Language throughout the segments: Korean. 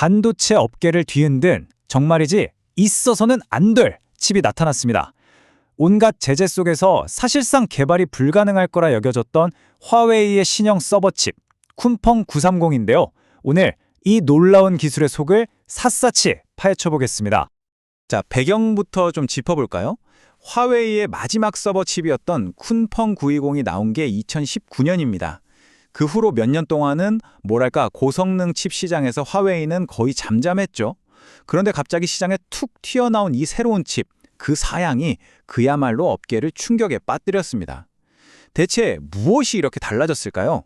반도체 업계를 뒤흔든 정말이지 있어서는 안 될 칩이 나타났습니다. 온갖 제재 속에서 사실상 개발이 불가능할 거라 여겨졌던 화웨이의 신형 서버 칩 쿤펑 930인데요. 오늘 이 놀라운 기술의 속을 샅샅이 파헤쳐 보겠습니다. 자, 배경부터 좀 짚어볼까요? 화웨이의 마지막 서버 칩이었던 쿤펑 920이 나온 게 2019년입니다. 그 후로 몇 년 동안은 뭐랄까 고성능 칩 시장에서 화웨이는 거의 잠잠했죠. 그런데 갑자기 시장에 툭 튀어나온 이 새로운 칩, 그 사양이 그야말로 업계를 충격에 빠뜨렸습니다. 대체 무엇이 이렇게 달라졌을까요?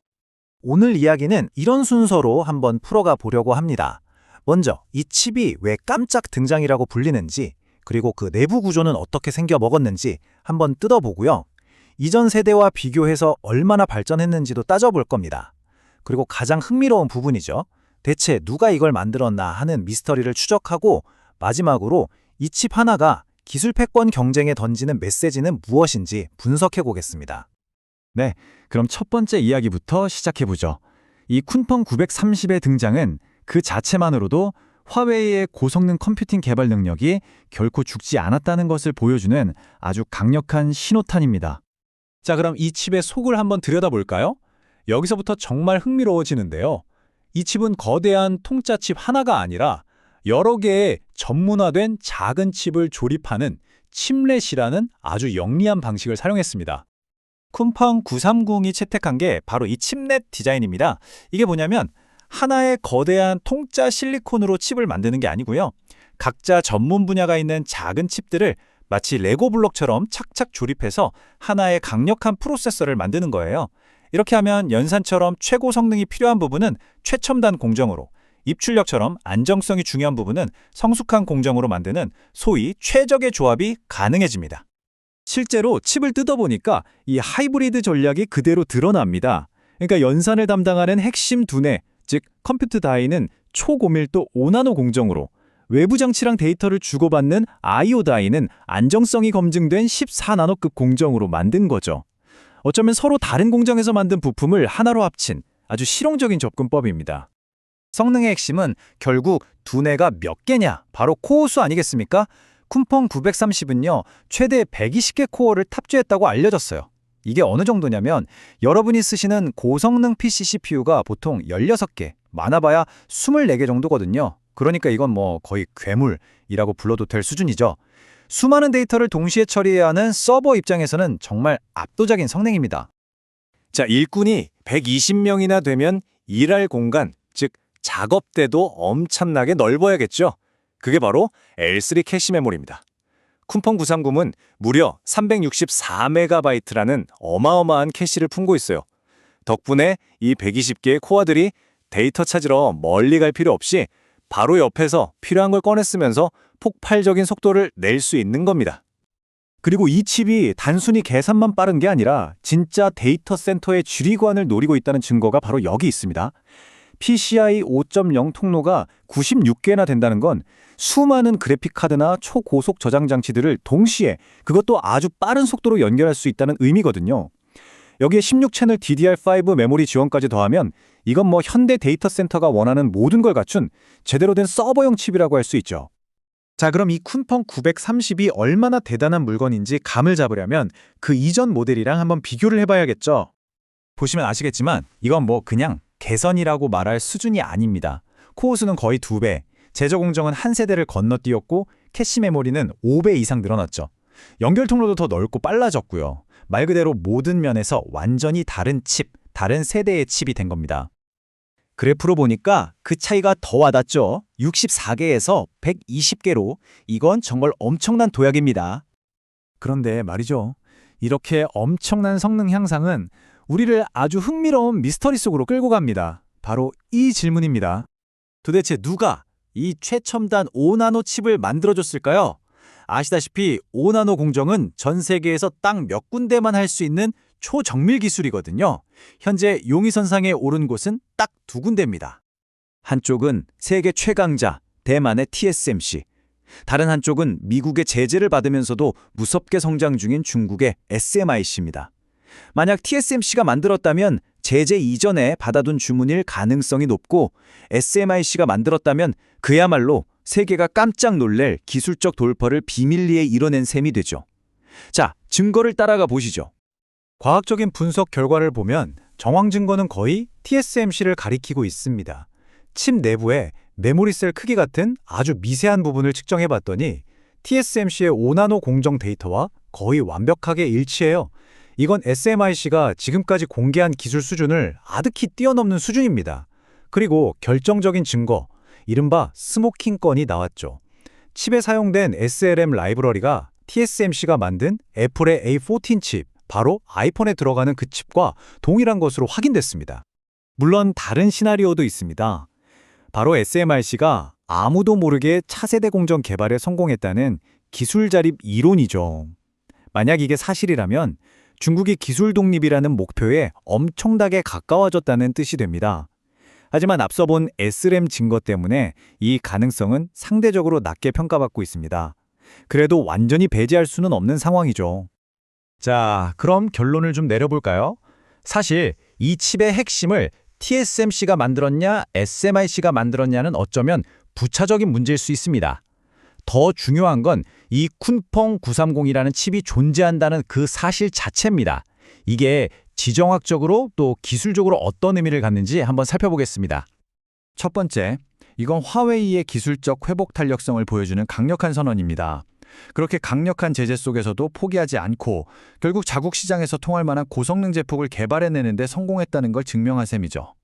오늘 이야기는 이런 순서로 한번 풀어가 보려고 합니다. 먼저 이 칩이 왜 깜짝 등장이라고 불리는지 그리고 그 내부 구조는 어떻게 생겨 먹었는지 한번 뜯어보고요. 이전 세대와 비교해서 얼마나 발전했는지도 따져볼 겁니다. 그리고 가장 흥미로운 부분이죠. 대체 누가 이걸 만들었나 하는 미스터리를 추적하고 마지막으로 이 칩 하나가 기술 패권 경쟁에 던지는 메시지는 무엇인지 분석해 보겠습니다. 그럼 첫 번째 이야기부터 시작해 보죠. 이 쿤펑 930의 등장은 그 자체만으로도 화웨이의 고성능 컴퓨팅 개발 능력이 결코 죽지 않았다는 것을 보여주는 아주 강력한 신호탄입니다. 자, 그럼 이 칩의 속을 한번 들여다볼까요? 여기서부터 정말 흥미로워지는데요. 이 칩은 거대한 통짜 칩 하나가 아니라 여러 개의 전문화된 작은 칩을 조립하는 칩렛이라는 아주 영리한 방식을 사용했습니다. 쿤팡 930이 채택한 게 바로 이 칩넷 디자인입니다. 이게 뭐냐면 하나의 거대한 통짜 실리콘으로 칩을 만드는 게 아니고요. 각자 전문 분야가 있는 작은 칩들을 마치 레고 블록처럼 착착 조립해서 하나의 강력한 프로세서를 만드는 거예요. 이렇게 하면 연산처럼 최고 성능이 필요한 부분은 최첨단 공정으로, 입출력처럼 안정성이 중요한 부분은 성숙한 공정으로 만드는 소위 최적의 조합이 가능해집니다. 실제로 칩을 뜯어보니까 이 하이브리드 전략이 그대로 드러납니다. 그러니까 연산을 담당하는 핵심 두뇌, 즉 컴퓨터 다이는 초고밀도 5나노 공정으로 외부 장치랑 데이터를 주고받는 I/O 다이는 안정성이 검증된 14나노급 공정으로 만든 거죠. 어쩌면 서로 다른 공정에서 만든 부품을 하나로 합친 아주 실용적인 접근법입니다. 성능의 핵심은 결국 두뇌가 몇 개냐? 바로 코어 수 아니겠습니까? 쿤펑 930은요, 최대 120개 코어를 탑재했다고 알려졌어요. 이게 어느 정도냐면 여러분이 쓰시는 고성능 PC CPU가 보통 16개, 많아봐야 24개 정도거든요. 그러니까 이건 뭐 거의 괴물이라고 불러도 될 수준이죠. 수많은 데이터를 동시에 처리해야 하는 서버 입장에서는 정말 압도적인 성능입니다. 자, 일꾼이 120명이나 되면 일할 공간, 즉 작업대도 엄청나게 넓어야겠죠. 그게 바로 L3 캐시 메모리입니다. 쿤펑 930은 무려 364메가바이트라는 어마어마한 캐시를 품고 있어요. 덕분에 이 120개의 코어들이 데이터 찾으러 멀리 갈 필요 없이 바로 옆에서 필요한 걸 꺼내 쓰면서 폭발적인 속도를 낼 수 있는 겁니다. 그리고 이 칩이 단순히 계산만 빠른 게 아니라 진짜 데이터 센터의 지휘관을 노리고 있다는 증거가 바로 여기 있습니다. PCI 5.0 통로가 96개나 된다는 건 수많은 그래픽 카드나 초고속 저장 장치들을 동시에 그것도 아주 빠른 속도로 연결할 수 있다는 의미거든요. 여기에 16채널 DDR5 메모리 지원까지 더하면 이건 뭐 현대 데이터 센터가 원하는 모든 걸 갖춘 제대로 된 서버용 칩이라고 할 수 있죠. 자, 그럼 이 쿤펑 930이 얼마나 대단한 물건인지 감을 잡으려면 그 이전 모델이랑 한번 비교를 해봐야겠죠. 보시면 아시겠지만 이건 뭐 그냥 개선이라고 말할 수준이 아닙니다. 코어 수는 거의 두배 제조 공정은 한 세대를 건너뛰었고 캐시 메모리는 5배 이상 늘어났죠. 연결 통로도 더 넓고 빨라졌고요. 말 그대로 모든 면에서 완전히 다른 칩, 다른 세대의 칩이 된 겁니다. 그래프로 보니까 그 차이가 더 와닿죠. 64개에서 120개로 이건 정말 엄청난 도약입니다. 그런데 말이죠. 이렇게 엄청난 성능 향상은 우리를 아주 흥미로운 미스터리 속으로 끌고 갑니다. 바로 이 질문입니다. 도대체 누가 이 최첨단 5나노 칩을 만들어줬을까요? 아시다시피 5나노 공정은 전 세계에서 딱 몇 군데만 할 수 있는 초정밀 기술이거든요. 현재 용의선상에 오른 곳은 딱 두 군데입니다. 한쪽은 세계 최강자 대만의 TSMC, 다른 한쪽은 미국의 제재를 받으면서도 무섭게 성장 중인 중국의 SMIC입니다. 만약 TSMC가 만들었다면 제재 이전에 받아둔 주문일 가능성이 높고 SMIC가 만들었다면 그야말로 세계가 깜짝 놀랄 기술적 돌파를 비밀리에 이뤄낸 셈이 되죠. 자, 증거를 따라가 보시죠. 과학적인 분석 결과를 보면 정황 증거는 거의 TSMC를 가리키고 있습니다. 칩 내부의 메모리셀 크기 같은 아주 미세한 부분을 측정해 봤더니 TSMC의 5나노 공정 데이터와 거의 완벽하게 일치해요. 이건 SMIC가 지금까지 공개한 기술 수준을 아득히 뛰어넘는 수준입니다. 그리고 결정적인 증거, 이른바 스모킹 건이 나왔죠. 칩에 사용된 SLM 라이브러리가 TSMC가 만든 애플의 A14 칩, 바로 아이폰에 들어가는 그 칩과 동일한 것으로 확인됐습니다. 물론 다른 시나리오도 있습니다. 바로 SMRC가 아무도 모르게 차세대 공정 개발에 성공했다는 기술 자립 이론이죠. 만약 이게 사실이라면 중국이 기술 독립이라는 목표에 엄청나게 가까워졌다는 뜻이 됩니다. 하지만 앞서 본 SRAM 증거 때문에 이 가능성은 상대적으로 낮게 평가받고 있습니다. 그래도 완전히 배제할 수는 없는 상황이죠. 자, 그럼 결론을 좀 내려볼까요? 사실 이 칩의 핵심을 TSMC가 만들었냐, SMIC가 만들었냐는 어쩌면 부차적인 문제일 수 있습니다. 더 중요한 건 이 쿤펑 930이라는 칩이 존재한다는 그 사실 자체입니다. 이게 지정학적으로 또 기술적으로 어떤 의미를 갖는지 한번 살펴보겠습니다. 첫 번째, 이건 화웨이의 기술적 회복 탄력성을 보여주는 강력한 선언입니다. 그렇게 강력한 제재 속에서도 포기하지 않고 결국 자국 시장에서 통할 만한 고성능 제품을 개발해내는 데 성공했다는 걸 증명한 셈이죠.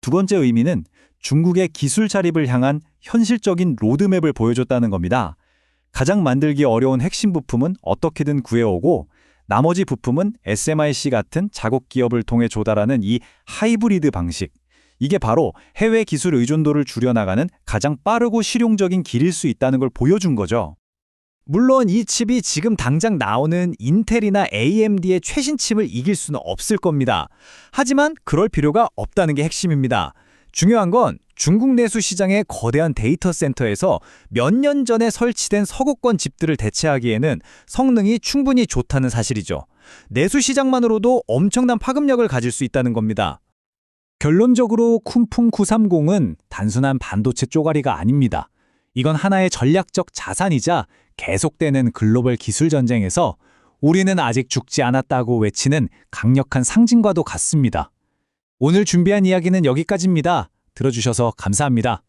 두 번째 의미는 중국의 기술 자립을 향한 현실적인 로드맵을 보여줬다는 겁니다. 가장 만들기 어려운 핵심 부품은 어떻게든 구해오고 나머지 부품은 SMIC 같은 자국 기업을 통해 조달하는 이 하이브리드 방식. 이게 바로 해외 기술 의존도를 줄여나가는 가장 빠르고 실용적인 길일 수 있다는 걸 보여준 거죠. 물론 이 칩이 지금 당장 나오는 인텔이나 AMD의 최신 칩을 이길 수는 없을 겁니다. 하지만 그럴 필요가 없다는 게 핵심입니다. 중요한 건 중국 내수 시장의 거대한 데이터 센터에서 몇 년 전에 설치된 서구권 칩들을 대체하기에는 성능이 충분히 좋다는 사실이죠. 내수 시장만으로도 엄청난 파급력을 가질 수 있다는 겁니다. 결론적으로 쿤풍 930은 단순한 반도체 쪼가리가 아닙니다. 이건 하나의 전략적 자산이자 계속되는 글로벌 기술 전쟁에서 우리는 아직 죽지 않았다고 외치는 강력한 상징과도 같습니다. 오늘 준비한 이야기는 여기까지입니다. 들어주셔서 감사합니다.